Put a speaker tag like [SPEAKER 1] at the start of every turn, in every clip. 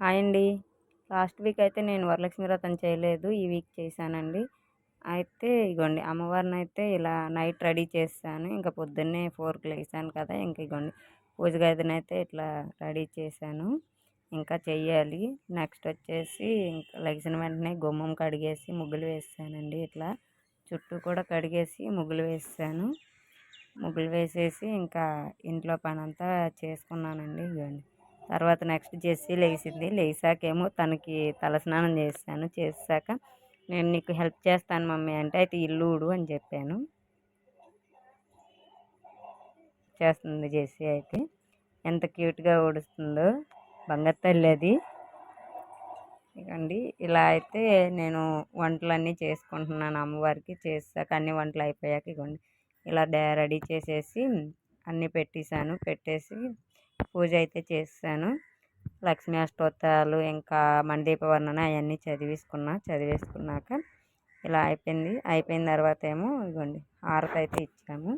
[SPEAKER 1] Hi అండి. Last week అయితే నేను వరలక్ష్మి వ్రతం చేయలేదు. ఈ వీక్ చేశానండి. అయితే ఇగోండి అమ్మవారిని అయితే ఇలా నైట్ రెడీ చేస్తాను. ఇంకా పొద్దున్నే ఫోర్కి లేసాను కదా ఇంకా ఇగోండి పూజ గదిని అయితే ఇట్లా రెడీ చేశాను. ఇంకా చెయ్యాలి. నెక్స్ట్ వచ్చేసి ఇంకా లెగిసిన వెంటనే గుమ్మం కడిగేసి ముగ్గులు వేసానండి ఇట్లా. చుట్టూ కూడా కడిగేసి ముగ్గులు వేసాను ముగ్గులు వేసేసి ఇంకా ఇంట్లో పని అంతా చేసుకున్నానండి ఇవ్వండి తర్వాత నెక్స్ట్ జెస్సీ లేచింది లేచాకేమో తనకి తలస్నానం చేశాను. చేశాక నేను నీకు హెల్ప్ చేస్తాను మమ్మీ అంటే అయితే ఇల్లు ఊడు అని చెప్పాను. చేస్తుంది జెస్సీ అయితే. ఎంత క్యూట్గా ఊడుస్తుందో బంగారు అది. ఇకండి ఇలా అయితే నేను వంటలన్నీ చేసుకుంటున్నాను అమ్మవారికి. చేసాక అన్ని వంటలు అయిపోయాక ఇవ్వండి ఇలా రెడీ చేసేసి అన్నీ పెట్టేశాను. పెట్టేసి పూజ అయితే చేశాను లక్ష్మీ అష్టోత్తరాలు ఇంకా మండీప వర్ణన అవన్నీ చదివేసుకున్నా చదివేసుకున్నాక ఇలా అయిపోయింది. అయిపోయిన తర్వాత ఏమో ఇదిగోండి హారతి అయితే ఇచ్చాము.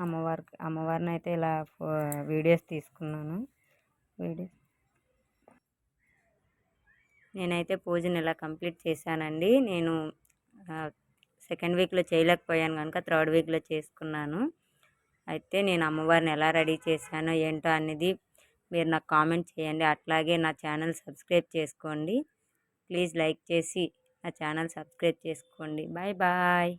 [SPEAKER 1] అమ్మవారికి అమ్మవారిని అయితే ఇలా వీడియోస్ తీసుకున్నాను. వీడియోస్ నేనైతే పూజను ఇలా కంప్లీట్ చేశానండి. నేను సెకండ్ వీక్లో చేయలేకపోయాను కనుక థర్డ్ వీక్లో చేసుకున్నాను. అయితే నేను అమ్మవారిని ఎలా రెడీ చేశానో ఏంటో అనేది మీరు నాకు కామెంట్ చేయండి. అట్లాగే నా ఛానల్ సబ్స్క్రైబ్ చేసుకోండి. ప్లీజ్ లైక్ చేసి నా ఛానల్ సబ్స్క్రైబ్ చేసుకోండి. Bye bye.